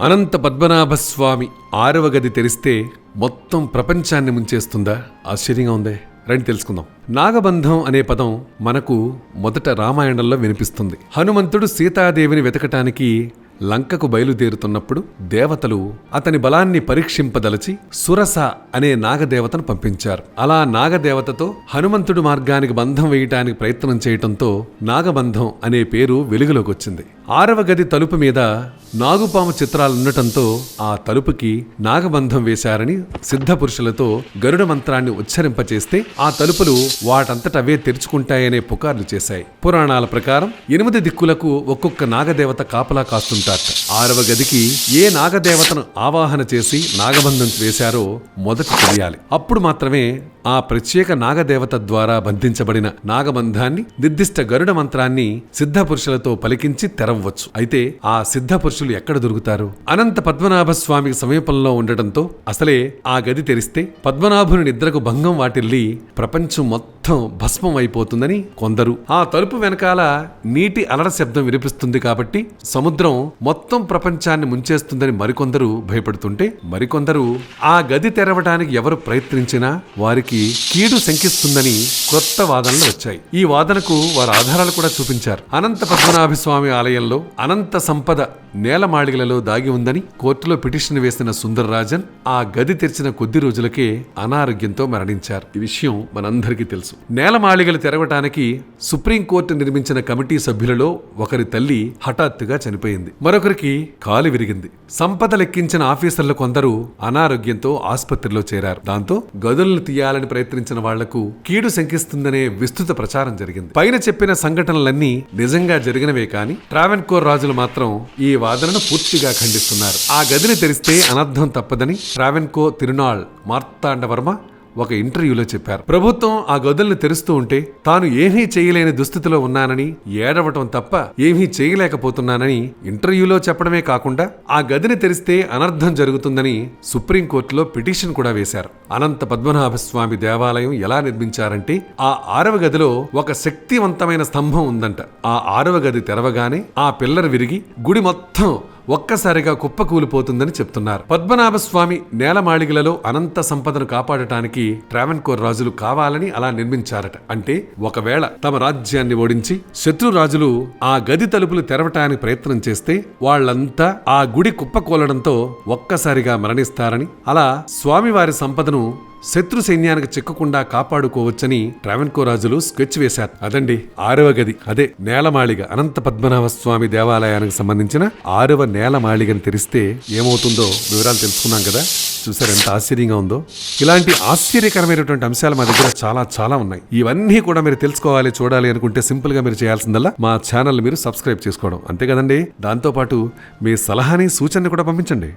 అనంత పద్మనాభస్వామి ఆరవ గది తెరిస్తే మొత్తం ప్రపంచాన్ని ముంచేస్తుందా? ఆశ్చర్యంగా ఉందే. రండి తెలుసుకుందాం. నాగబంధం అనే పదం మనకు మొదట రామాయణంలో వినిపిస్తుంది. హనుమంతుడు సీతాదేవిని వెతకటానికి లంకకు బయలుదేరుతున్నప్పుడు దేవతలు అతని బలాన్ని పరీక్షింపదలచి సురస అనే నాగదేవతను పంపించారు. అలా నాగదేవతతో హనుమంతుడు మార్గానికి బంధం వేయటానికి ప్రయత్నం చేయటంతో నాగబంధం అనే పేరు వెలుగులోకి వచ్చింది. ఆరవ గది తలుపు మీద నాగుపాము చిత్రాలుండటంతో ఆ తలుపుకి నాగబంధం వేశారని సిద్ధ పురుషులతో గరుడ మంత్రాన్ని ఉచ్చరింపచేస్తే ఆ తలుపులు వాటంతట అవే తెరుచుకుంటాయనే పుకార్లు చేశాయి. పురాణాల ప్రకారం ఎనిమిది దిక్కులకు ఒక్కొక్క నాగదేవత కాపలా కాస్తుంటారట. ఆరవ గదికి ఏ నాగదేవతను ఆవాహన చేసి నాగబంధం వేశారో మొదట తెలియాలి. అప్పుడు మాత్రమే ఆ ప్రత్యేక నాగదేవత ద్వారా బంధించబడిన నాగబంధాన్ని నిర్దిష్ట గరుడ మంత్రాన్ని సిద్ధ పురుషులతో పలికించి తెరవవచ్చు. అయితే ఆ సిద్ధ పురుషులు ఎక్కడ దొరుకుతారు? అనంత పద్మనాభ స్వామికి సమీపంలో ఉండటంతో అసలే ఆ గది తెరిస్తే పద్మనాభుని నిద్రకు భంగం వాటిల్లి ప్రపంచం మొత్తం భస్మం అయిపోతుందని కొందరు. ఆ తలుపు వెనకాల నీటి అలర శబ్దం వినిపిస్తుంది కాబట్టి సముద్రం మొత్తం ప్రపంచాన్ని ముంచేస్తుందని మరికొందరు భయపడుతుంటే మరికొందరు ఆ గది తెరవడానికి ఎవరు ప్రయత్నించినా వారికి కీడు శంకిస్తుందని కొత్త వాదనలు వచ్చాయి. ఈ వాదనకు వారు ఆధారాలు కూడా చూపించారు. అనంత పద్మనాభ స్వామి ఆలయంలో అనంత సంపద నేలమాళిగలలో దాగి ఉందని కోర్టులో పిటిషన్ వేసిన సుందరరాజన్ ఆ గది తెరిచిన కొద్ది రోజులకే అనారోగ్యంతో మరణించారు. ఈ విషయం మనందరికీ తెలుసు. నేలమాళిగలు తెరవటానికి సుప్రీంకోర్టు నిర్మించిన కమిటీ సభ్యులలో ఒకరి తల్లి హఠాత్తుగా చనిపోయింది. మరొకరికి కాలు విరిగింది. సంపద లెక్కించిన ఆఫీసర్లు కొందరు అనారోగ్యంతో ఆసుపత్రిలో చేరారు. దాంతో గదులను తీయాలని ప్రయత్నించిన వాళ్ళకు కీడు శంకిస్తుందనే విస్తృత ప్రచారం జరిగింది. పైన చెప్పిన సంఘటనలన్నీ నిజంగా జరిగినవే కాని ట్రావెన్కోర్ రాజులు మాత్రం ఈ వాదనను పూర్తిగా ఖండిస్తున్నారు. ఆ గదిని తెరిస్తే అనర్థం తప్పదని ట్రావెన్కో తిరునాళ్ మార్తాండవర్మ ఒక ఇంటర్వ్యూలో చెప్పారు. ప్రభుత్వం ఆ గదుల్ని తెరుస్తూ ఉంటే తాను ఏమీ చేయలేని దుస్థితిలో ఉన్నానని ఏడవటం తప్ప ఏమీ చేయలేకపోతున్నానని ఇంటర్వ్యూలో చెప్పడమే కాకుండా ఆ గదిని తెరిస్తే అనర్థం జరుగుతుందని సుప్రీంకోర్టులో పిటిషన్ కూడా వేశారు. అనంత పద్మనాభ స్వామి దేవాలయం ఎలా నిర్మించారంటే ఆ ఆరవ గదిలో ఒక శక్తివంతమైన స్తంభం ఉందంట. ఆ ఆరవ గది తెరవగానే ఆ పిల్లర్ విరిగి గుడి మొత్తం ఒక్కసారిగా కుప్పకూలిపోతుందని చెప్తున్నారు. పద్మనాభ స్వామి నేలమాళిగలలో అనంత సంపదను కాపాడటానికి ట్రావెన్కోర్ రాజులు కావాలని అలా నిర్మించారట. అంటే ఒకవేళ తమ రాజ్యాన్ని ఓడించి శత్రు రాజులు ఆ గది తలుపులు తెరవటానికి ప్రయత్నం చేస్తే వాళ్ళంతా ఆ గుడి కుప్పకూలడంతో ఒక్కసారిగా మరణిస్తారని అలా స్వామివారి సంపదను శత్రు సైన్యానికి చిక్కకుండా కాపాడుకోవచ్చని ట్రావెన్కో రాజులు స్కెచ్ వేశారు. అదండి ఆరవ గది. అదే నేలమాళిగ అనంత పద్మనాభ స్వామి దేవాలయానికి సంబంధించిన ఆరవ నేలమాళిగని తెరిస్తే ఏమవుతుందో వివరాలు తెలుసుకున్నాం కదా. చూసారు ఎంత ఆశ్చర్యంగా ఉందో. ఇలాంటి ఆశ్చర్యకరమైనటువంటి అంశాలు మా దగ్గర చాలా చాలా ఉన్నాయి. ఇవన్నీ కూడా మీరు తెలుసుకోవాలి చూడాలి అనుకుంటే సింపుల్గా మీరు చేయాల్సిందల్లా మా ఛానల్ మీరు సబ్స్క్రైబ్ చేసుకోవడం. అంతే కదండి. దాంతోపాటు మీ సలహాని సూచనని కూడా పంపించండి.